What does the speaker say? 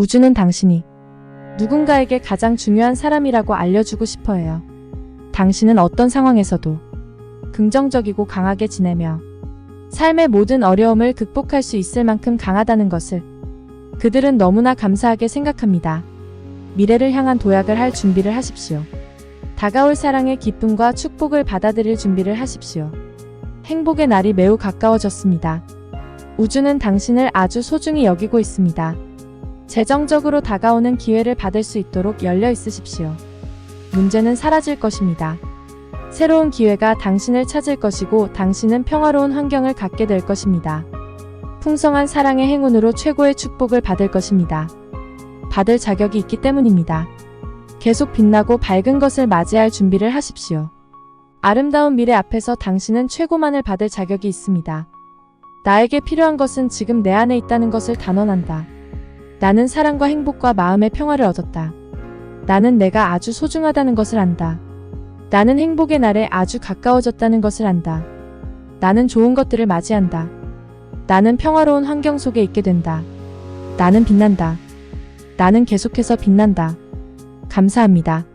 우주는 당신이 누군가에게 가장 중요한 사람이라고 알려주고 싶어 해요. 당신은 어떤 상황에서도 긍정적이고 강하게 지내며 삶의 모든 어려움을 극복할 수 있을 만큼 강하다는 것을 그들은 너무나 감사하게 생각합니다. 미래를 향한 도약을 할 준비를 하십시오. 다가올 사랑의 기쁨과 축복을 받아들일 준비를 하십시오. 행복의 날이 매우 가까워졌습니다. 우주는 당신을 아주 소중히 여기고 있습니다. 재정적으로 다가오는 기회를 받을 수 있도록 열려 있으십시오. 문제는 사라질 것입니다. 새로운 기회가 당신을 찾을 것이고 당신은 평화로운 환경을 갖게 될 것입니다. 풍성한 사랑의 행운으로 최고의 축복을 받을 것입니다. 받을 자격이 있기 때문입니다. 계속 빛나고 밝은 것을 맞이할 준비를 하십시오. 아름다운 미래 앞에서 당신은 최고만을 받을 자격이 있습니다. 나에게 필요한 것은 지금 내 안에 있다는 것을 단언한다. 나는 사랑과 행복과 마음의 평화를 얻었다. 나는 내가 아주 소중하다는 것을 안다. 나는 행복의 날에 아주 가까워졌다는 것을 안다. 나는 좋은 것들을 맞이한다. 나는 평화로운 환경 속에 있게 된다. 나는 빛난다. 나는 계속해서 빛난다. 감사합니다.